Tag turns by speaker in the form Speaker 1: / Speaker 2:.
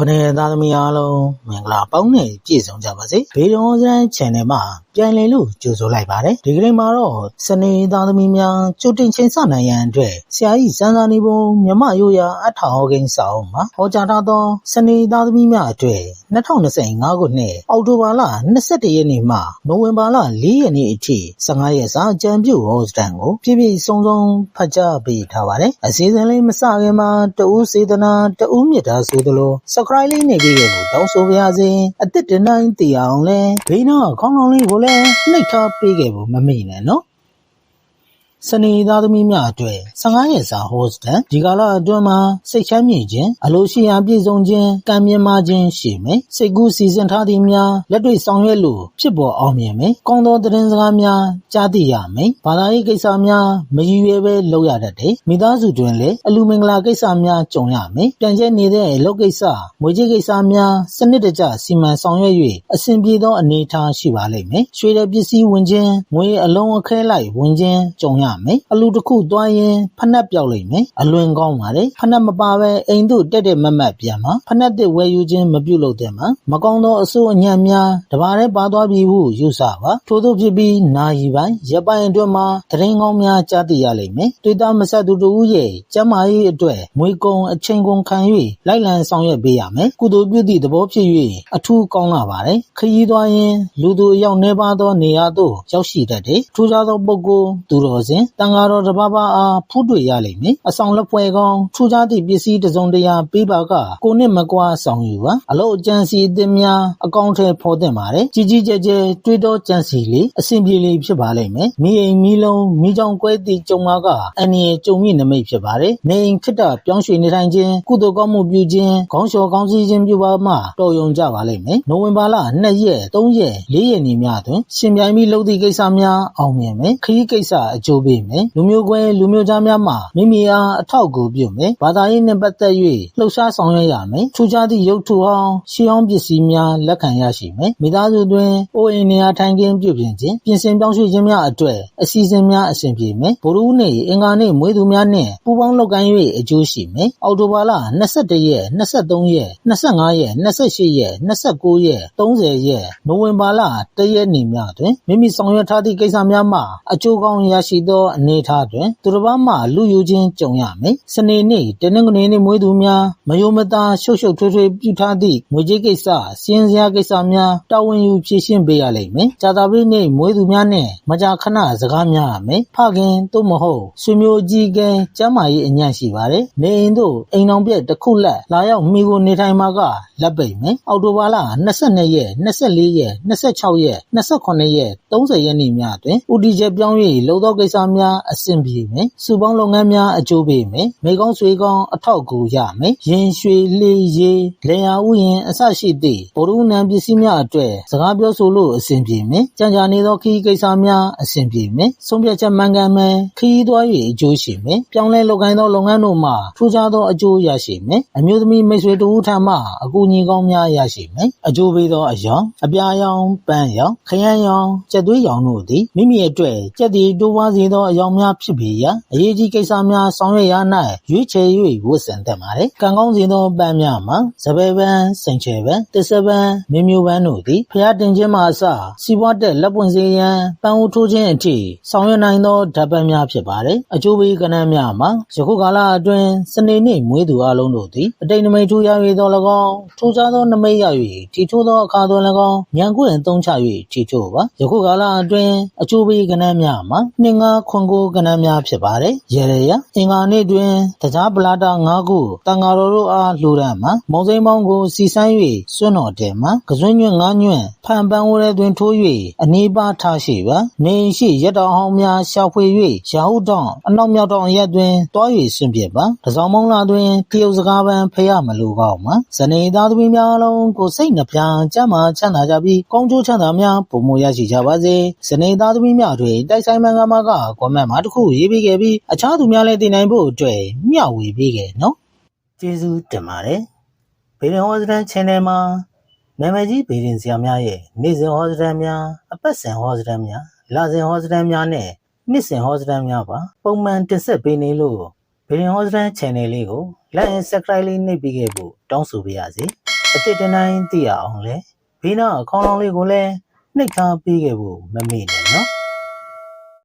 Speaker 1: ခုနှစ်ရက်သားသမီးအားလုံးမင်္ဂလာပေါင်းနဲ့ပြည့်စုံကြပါစေဘေးတော်စမ်း channel မှာပြန်လည်လို့ကြိုဆိုလိုက်ပါတယ်ဒီကနေ့မှာတော့စနေသားသမီးများကြိုတင်ချိန်ဆနိုင်ရန်အတွက်ဆရာကြီးစန်းစာနေပုံမြမရိုးရာအထောက်အကိန်းစာအုပ်မှာဟောကြားထားသောစနေသားသမီးများအတွက်2025ခုနှစ်အောက်တိုဘာလ22ရက်နေ့မှနိုဝင်ဘာလ4ရက်နေ့အထိ15ရက်စာကြံပြုတ်ဟောစတန်ကိုပြည့်ပြည့်စုံစုံဖတ်ကြားပေးထားပါတယ်အစည်းအဝေးလေးမစခင်မှာတဦးစေတနာတဦးမြတ်တာဆိုသလို subscribe လေးနေပြီးခဲ့ကိုတောင်းဆိုပါရစေအစ်စ်တနိုင်တည်အောင်လဲဘေးနားခေါင်းလောင်းလေးကိုလည်းနှိပ်ထားပေးခဲ့ဖို့မမေ့နဲ့နော် စနေသားသမီးများအတွက်15ရက်စာဟောစတန်ဒီကာလအတွင်းမှာစိတ်ချမ်းမြေ့ခြင်းအလိုရှိရာပြည့်စုံခြင်းကံမြင်မာခြင်းရှိမယ်စိတ်ကူးစီစဉ်ထားသည်များလက်တွေ့ဆောင်ရွက်လို့ဖြစ်ပေါ်အောင်မြင်မယ်ကောင်းသောသတင်းစကားများကြားသိရမယ်ဘာသာရေးကိစ္စများမရည်ရွယ်ပဲလုပ်ရတတ်တယ်မိသားစုတွင်လည်းအလူမင်္ဂလာကိစ္စများကြုံရမယ်ပြန်ကျဲနေတဲ့အလုပ်ကိစ္စမွေးကြီးကိစ္စများစနစ်တကျစီမံဆောင်ရွက်၍အဆင်ပြေသောအနေအထားရှိပါလိမ့်မယ်ရွှေတဲ့ပစ္စည်းဝင်ခြင်းငွေအလုံးအခဲလိုက်ဝင်ခြင်းကြုံရမယ်အလူတစ်ခုသွားရင်ဖက်နှက်ပြောက်လိမ့်မယ်အလွန်ကောင်းပါတယ်ဖက်နှက်မပါပဲအိမ်သို့တက်တက်မတ်မတ်ပြန်မှာဖက်နှက်တစ်ဝယ်ယူခြင်းမပြုလုပ်တဲ့မှာမကောင်းသောအဆိုးအညံ့များတပါးတည်းပါသွားပြီဟုယူဆပါထို့သောဖြစ်ပြီးနာယီပိုင်းရပ်ပိုင်းအတွင်းမှာသတင်းကောင်းများကြားသိရလိမ့်မယ်တွေ့တာမဆက်သူတို့ရဲ့ကျမ်းမာရေးအတွက်ငွေကုန်အချိန်ကုန်ခံ၍လိုက်လံဆောင်ရွက်ပေးရမယ်ကုသိုလ်ပြုသည့်သဘောဖြစ်၍အထူးကောင်းလာပါတယ်ခရီးသွားရင်လူသူအယောက်နှဲပါသောနေရာသို့ရောက်ရှိတတ်တယ်ထူးခြားသောပုဂ္ဂိုလ်သူတော်စင်တန်ဃာတော်တစ်ပါးပါးအားဖူးတွေ့ရလိမ့်မယ်အဆောင်လက်ဖွဲကောင်းထူးခြားသည့်ပစ္စည်းတစ်စုံတစ်ရာပေးပါကကိုနှစ်မကွာဆောင်ယူပါအလို့အကျန်းစီအသစ်များအကောင့်ထဲဖော်တင်ပါတယ်ကြီးကြီးကျယ်ကျယ်တွေးတော့ကြံစီလေးအဆင်ပြေလေးဖြစ်ပါလိမ့်မယ်မိအိမ်မိလုံးမိကြောင်ကွဲသည့်ကြုံမှာကအန်ရကြုံမြင့်နမိတ်ဖြစ်ပါတယ်နေအိမ်ခစ်တာပြောင်းရွှေ့နေထိုင်ခြင်းကုသိုလ်ကောင်းမှုပြုခြင်းခေါင်းလျှော်ကောင်းစည်းခြင်းပြုပါမှတော်ယုံကြပါလိမ့်မယ်နိုဝင်ဘာလ2ရက်3ရက်4ရက်နေ့များတွင်ရှင်ပြိုင်ပြီးလုပ်သည့်ကိစ္စများအောင်မြင်မယ်ခရီးကိစ္စအကျိုးပေးမယ်လူမျိုးကွဲလူမျိုးသားများမှမိမိအားအထောက်အကူပြုမယ်ဘာသာရေးနှင့်ပတ်သက်၍လှုပ်ရှားဆောင်ရွက်ရမယ်ထူးခြားသည့်ရုပ်ထုဟောင်းရှေးဟောင်းပစ္စည်းများလက်ခံရရှိမယ်မိသားစုတွင်အိုးအိမ်နေရာထိုင်ခင်းပြုပြင်ခြင်းပြင်ဆင်ပြောင်းရွှေ့ခြင်းများအတွက်အစီအစဉ်များအဆင်ပြေမယ်ဗိုလ်ရူးနေ့အင်္ဂါနေ့မွေးသူများနှင့်ပူးပေါင်းလုပ်ကိုင်၍အကျိုးရှိမယ်အောက်တိုဘာလ22ရက်23ရက်25ရက်28ရက်29ရက်30ရက်နိုဝင်ဘာလ1ရက်နေ့များတွင်မိမိဆောင်ရွက်ထားသည့်ကိစ္စများမှအကျိုးကောင်းရရှိသောအနေအထားတွင်သူတစ်ပါးမှလူယူခြင်းကြုံရမယ်စနေနေ့တနင်္ဂနွေနေ့မွေးသူများမယုံမသားရှုပ်ရှုပ်ထွေးထွေးပြုထားသည့်ငွေကြေးကိစ္စစီးရင်စရာကိစ္စများတာဝန်ယူဖြေရှင်းပေးရလိမ့်မယ်ကြာသပတေးနေ့မွေးသူများနှင့်မကြာခဏစကားများရမယ်ဖခင်သို့မဟုတ်ဆွေမျိုးကြီးကဲကျမ်းမာရေးအညံ့ရှိပါတယ်နေအိမ်သို့အိမ်တော်ပြက်တစ်ခုလက်လာရောက်မိကိုနေထိုင်မှာကလက်ပိတ်မယ်အောက်တိုဘာလ22ရက်24ရက်26ရက်28ရက်30ရက်နေ့များတွင်ဦးတီချက်ပြောင်း၍လုံသောကိစ္စများအဆင်ပြေမယ်စူပေါင်းလုပ်ငန်းများအကျိုးပေးမယ်မိကောင်းဆွေကောင်းအထောက်အကူရမယ်ရင်ရွှေလေးရေးလေယာဥယင်အစရှိသည့်ဗိုလ်ရူနံပစ္စည်းများအတွက်စကားပြောဆိုလို့အဆင်ပြေမယ်ကြံကြာနေသောခီးကိစ္စများအဆင်ပြေမယ်ဆုံးဖြတ်ချက်မှန်ကန်မယ်ခီးသွား၍အကျိုးရှိမယ်ပြောင်းလဲလုပ်ကိုင်သောလုပ်ငန်းတို့မှထူးခြားသောအကျိုးရရှိမယ်အမျိုးသမီးမိတ်ဆွေတို့ထံမှအကူအညီကောင်းများရရှိမယ်အကျိုးပေးသောအယောင်အပြာရောင်ပန်းရောင်ခရမ်းရောင်ကြက်သွေးရောင်တို့သည်မိမိအတွက်ကြက်တီတိုးပွားစေသောအယောင်များဖြစ်ပေရာအရေးကြီးကိစ္စများဆောင်ရွက်ရာ၌ရွေးချယ်၍ဝတ်ဆင်တတ်ပါသည်ကံကောင်းစေသောပန်းများမှာစပယ်ပန်းစိန်ချယ်ပန်းတစ္ဆပန်းမင်းမျိုးပန်းတို့သည်ဖျားတင်ခြင်းမှအစစီးပွားတက်လက်ပွင့်စေရန်ပန်းဦးထိုးခြင်းအထိဆောင်ရွက်နိုင်သောဓာတ်ပန်းများဖြစ်ပါတယ်အကျိုးပေးကဏ္ဍများမှာယခုကာလအတွင်းစနေနေ့မွေးသူအလုံးတို့သည်အတိတ်နမိတ်ထူရ၍သော၎င်းထူးခြားသောနမိတ်ရ၍ထီထိုးသောအခါသော၎င်းဉာဏ်ကိုယ်အသုံးချ၍ထီထိုးပါယခုကာလအတွင်းအကျိုးပေးကဏ္ဍများမှာနှင်းငါခွန်ကိုကဏ္ဍများဖြစ်ပါတယ်ရေရရအင်္ဂါနေ့တွင်တရားပလာတာ၅ခုတန်ဃာတော်တို့အားလှူဒန်းမှာမုံစိမ်းပေါင်းကိုစီဆိုင်၍စွန့်တော်တယ်မှာကစွန်းညွန့်ငါးညွန့်ဖန်ပန်းဝရဲတွင်ထိုး၍အနီးပါထားရှိပါနေရှိရတောင်ဟောင်းများရှာဖွေ၍ရာဟုတောင်အနောက်မြောက်တောင်ရက်တွင်တွား၍ဆွန့်ပြစ်ပါတစောင်းမုံလာတွင်တရုတ်စကားပန်းဖရမလိုကောက်မှာဇနေသားသမီးများလုံးကိုစိတ်နှပြကြမ်းမာချမ်းသာကြပြီးကောင်းကျိုးချမ်းသာများပုံမရရှိကြပါစေဇနေသားသမီးများတွင်တိုက်ဆိုင်မန်ကမာကကွန်မန့်မှာတစ်ခုရေးပေးခဲ့ပြီးအခြားသူများလည်းတင်နိုင်ဖို့အတွက်မျှဝေပေးခဲ့နော်ကျေးဇူးတင်ပါတယ်ဘေရင်ဟောစတန် channel မှာနာမည်ကြီးဘေရင်ဆရာများရဲ့နေ့စဉ်ဟောစတန်များအပတ်စဉ်ဟောစတန်များလစဉ်ဟောစတန်များနဲ့နှစ်စဉ်ဟောစတန်များပါပုံမှန်တင်ဆက်ပေးနေလို့ဘေရင်ဟောစတန် channel လေးကို like and subscribe လေးနှိပ်ပေးခဲ့ဖို့တောင်းဆိုပါရစေအတစ်တနိုင်သိရအောင်လဲဘေးနားအခေါင်းလောင်းလေးကိုလည်းနှိပ်ထားပေးခဲ့ဖို့မမေ့နဲ့နော်